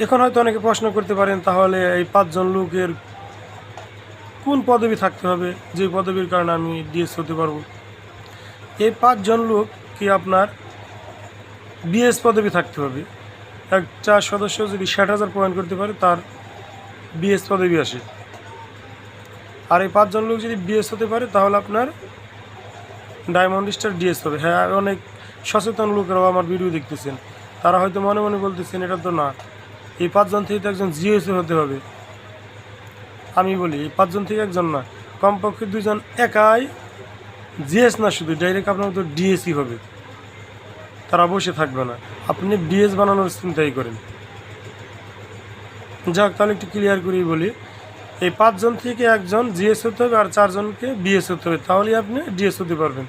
এখন হয়তো অনেকে প্রশ্ন করতে পারেন, তাহলে এই পাঁচজন লোকের কোন পদবি থাকতে হবে? যে পদবির কারণে আমি ডিএস হতে পারব। এই পাঁচজন লোক কি আপনার বিএস পদবি থাকতে হবে? একটা সদস্য যদি ষাট হাজার পয়েন্ট করতে পারে, তার বিএস পদবি আসে। আর এই পাঁচজন লোক যদি বিএস হতে পারে, তাহলে আপনার ডায়মন্ড স্টার ডিএস হবে। হ্যাঁ অনেক সচেতন লোকেরাও আমার ভিডিও দেখতেছেন। তারা হয়তো মনে মনে বলতেছেন, এটা তো না। এই পাঁচজন থেকে তো একজন জিএসও হতে হবে। আমি বলি, এই পাঁচজন থেকে একজন না। কমপক্ষে দুজন একাই জিএস না, শুধু ডাইরেক্ট আপনার মতো ডিএসই হবে। তারা বসে থাকবে না। আপনি ডিএস বানানোর চিন্তাই করেন। যাক, তাহলে একটু ক্লিয়ার করেই বলি। এই পাঁচজন থেকে একজন জিএস হতে হবে আর চারজনকে বিএস হতে হবে। তাহলেই আপনি ডিএস হতে পারবেন।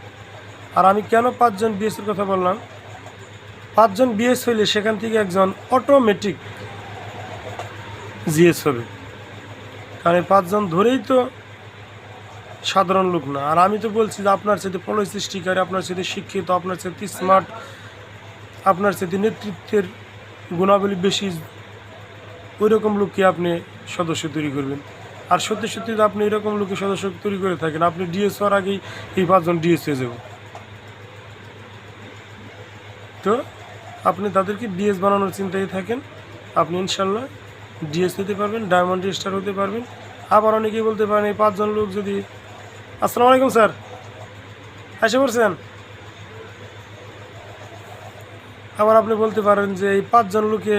আর আমি কেন পাঁচজন বিএস এর কথা বললাম? পাঁচজন বিএস হইলে সেখান থেকে একজন অটোমেটিক জিএস হবে। কারণ পাঁচজন ধরেই তো সাধারণ লোক না। আর আমি তো বলছি যে আপনার সাথে পলিসি স্টিকার আপনার সাথে শিক্ষিত, আপনার সাথে স্মার্ট আপনার সাথে নেতৃত্বের গুণাবলী বেশি ওই রকম লোককে আপনি সদস্য তৈরি করবেন। আর সত্যি সত্যি আপনি এরকম লোকের সদস্য তৈরি করে থাকেন, আপনি ডিএস হওয়ার আগেই এই পাঁচজন ডিএস হয়ে যাব তো আপনি তাদেরকে ডিএস বানানোর চিন্তায় থাকেন। আপনি ইনশাল্লাহ ডিএস হতে পারবেন ডায়মন্ড স্টার হতে পারবেন। আবার অনেকেই বলতে পারেন, এই পাঁচজন লোক যদি আসসালামু আলাইকুম, স্যার। এসে পড়ছেন? আবার আপনি বলতে পারেন যে এই পাঁচজন লোকে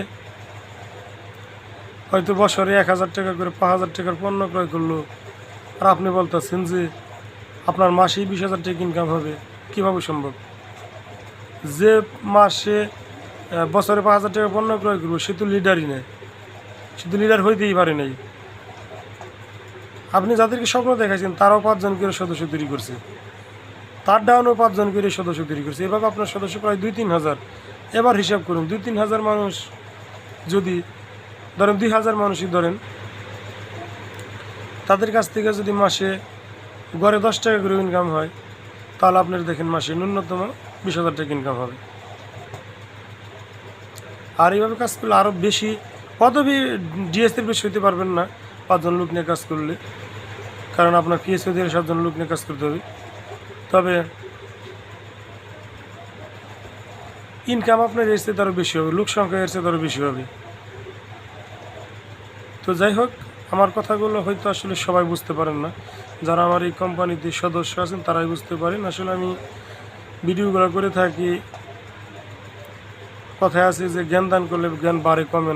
হয়তো বছরে এক হাজার টাকা করে, পাঁচ হাজার টাকার পণ্য ক্রয় করল। আর আপনি বলতেছেন যে আপনার মাসেই বিশ হাজার টাকা ইনকাম হবে। কীভাবে সম্ভব? যে মাসে বছরে পাঁচ হাজার টাকা পণ্য ক্রয় করব, সে তো লিডারই নেই। তো লিডার হইতেই পারে নাই। আপনি যাদেরকে স্বপ্ন দেখাইছেন, তারাও পাঁচজন করে সদস্য তৈরি করছে। তার ডাউনও পাঁচজন করে সদস্য তৈরি করছে। এভাবে আপনার সদস্য প্রায় দুই তিন হাজার। এবার হিসাব করুন দুই তিন হাজার মানুষ যদি, ধরেন দুই হাজার মানুষই ধরেন, তাদের কাছ থেকে যদি মাসে গড়ে দশ টাকা করে ইনকাম হয়, তাহলে আপনার দেখেন মাসে ন্যূনতম বিশ হাজার টাকা ইনকাম হবে। আর এইভাবে কাজ করলে আরও বেশি পদবি ডিএসএর বেশি হইতে পারবেন না, পাঁচজন লোক নিয়ে কাজ করলে। কারণ আপনার পিএসও দিয়ে সাতজন লোক নিয়ে কাজ করতে হবে। তবে ইনকাম আপনার এর চেয়ে আরও বেশি হবে, লোক সংখ্যা চেয়ে আরও বেশি হবে। তো যাই হোক, আমার কথাগুলো হয়তো আসলে সবাই বুঝতে পারেন না। যারা আমার এই কোম্পানিতে সদস্য আছেন, তারাই বুঝতে পারেন। আসলে আমি ভিডিওগুলো করে থাকি, কথায় আছে যে জ্ঞান দান করলে জ্ঞান বাড়ে, কমে।